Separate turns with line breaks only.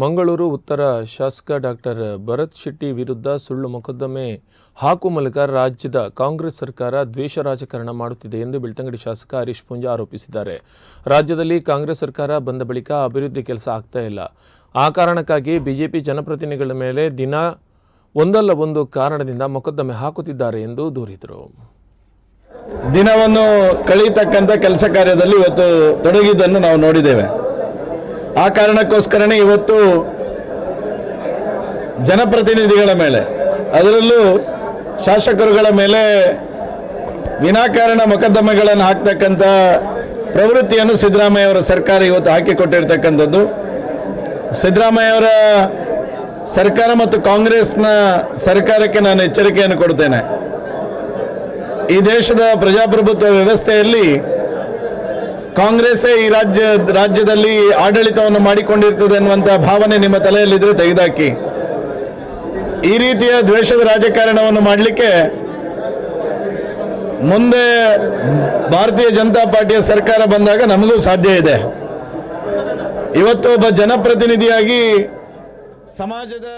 ಮಂಗಳೂರು ಉತ್ತರ ಶಾಸಕ ಡಾಕ್ಟರ್ ಭರತ್ ಶೆಟ್ಟಿ ವಿರುದ್ಧ ಸುಳ್ಳು ಮೊಕದ್ದಮೆ ಹಾಕುವ ಮೂಲಕ ರಾಜ್ಯದ ಕಾಂಗ್ರೆಸ್ ಸರ್ಕಾರ ದ್ವೇಷ ರಾಜಕಾರಣ ಮಾಡುತ್ತಿದೆ ಎಂದು ಬೆಳ್ತಂಗಡಿ ಶಾಸಕ ಹರೀಶ್ ಪೂಂಜಾ ಆರೋಪಿಸಿದ್ದಾರೆ. ರಾಜ್ಯದಲ್ಲಿ ಕಾಂಗ್ರೆಸ್ ಸರ್ಕಾರ ಬಂದ ಬಳಿಕ ಅಭಿವೃದ್ಧಿ ಕೆಲಸ ಆಗ್ತಾ ಇಲ್ಲ. ಆ ಕಾರಣಕ್ಕಾಗಿ ಬಿಜೆಪಿ ಜನಪ್ರತಿನಿಧಿಗಳ ಮೇಲೆ ದಿನ ಒಂದಲ್ಲ ಒಂದು ಕಾರಣದಿಂದ ಮೊಕದ್ದಮೆ ಹಾಕುತ್ತಿದ್ದಾರೆ ಎಂದು ದೂರಿದರು.
ದಿನವನ್ನು ಕಳೀತಕ್ಕಂಥ ಕೆಲಸ ಕಾರ್ಯದಲ್ಲಿ ಇವತ್ತು ತೊಡಗಿದ್ದನ್ನು ನಾವು ನೋಡಿದ್ದೇವೆ. ಆ ಕಾರಣಕ್ಕೋಸ್ಕರನೇ ಇವತ್ತು ಜನಪ್ರತಿನಿಧಿಗಳ ಮೇಲೆ, ಅದರಲ್ಲೂ ಶಾಸಕರುಗಳ ಮೇಲೆ ವಿನಾಕಾರಣ ಮೊಕದ್ದಮೆಗಳನ್ನು ಹಾಕ್ತಕ್ಕಂಥ ಪ್ರವೃತ್ತಿಯನ್ನು ಸಿದ್ದರಾಮಯ್ಯವರ ಸರ್ಕಾರ ಇವತ್ತು ಹಾಕಿಕೊಟ್ಟಿರ್ತಕ್ಕಂಥದ್ದು ಸಿದ್ದರಾಮಯ್ಯವರ ಸರ್ಕಾರ ಮತ್ತು ಕಾಂಗ್ರೆಸ್ನ ಸರ್ಕಾರಕ್ಕೆ ನಾನು ಎಚ್ಚರಿಕೆಯನ್ನು ಕೊಡ್ತೇನೆ. ಈ ದೇಶದ ಪ್ರಜಾಪ್ರಭುತ್ವ ವ್ಯವಸ್ಥೆಯಲ್ಲಿ ಕಾಂಗ್ರೆಸ್ಸೇ ಈ ರಾಜ್ಯ, ರಾಜ್ಯದಲ್ಲಿ ಆಡಳಿತವನ್ನು ಮಾಡಿಕೊಂಡಿರ್ತದೆ ಅನ್ನುವಂಥ ಭಾವನೆ ನಿಮ್ಮ ತಲೆಯಲ್ಲಿದ್ರೆ ತೆಗೆದಾಕಿ. ಈ ರೀತಿಯ ದ್ವೇಷದ ರಾಜಕಾರಣವನ್ನು ಮಾಡಲಿಕ್ಕೆ ಮುಂದೆ ಭಾರತೀಯ ಜನತಾ ಪಾರ್ಟಿಯ ಸರ್ಕಾರ ಬಂದಾಗ ನಮಗೂ ಸಾಧ್ಯ ಇದೆ. ಇವತ್ತು ಒಬ್ಬ ಜನಪ್ರತಿನಿಧಿಯಾಗಿ ಸಮಾಜದ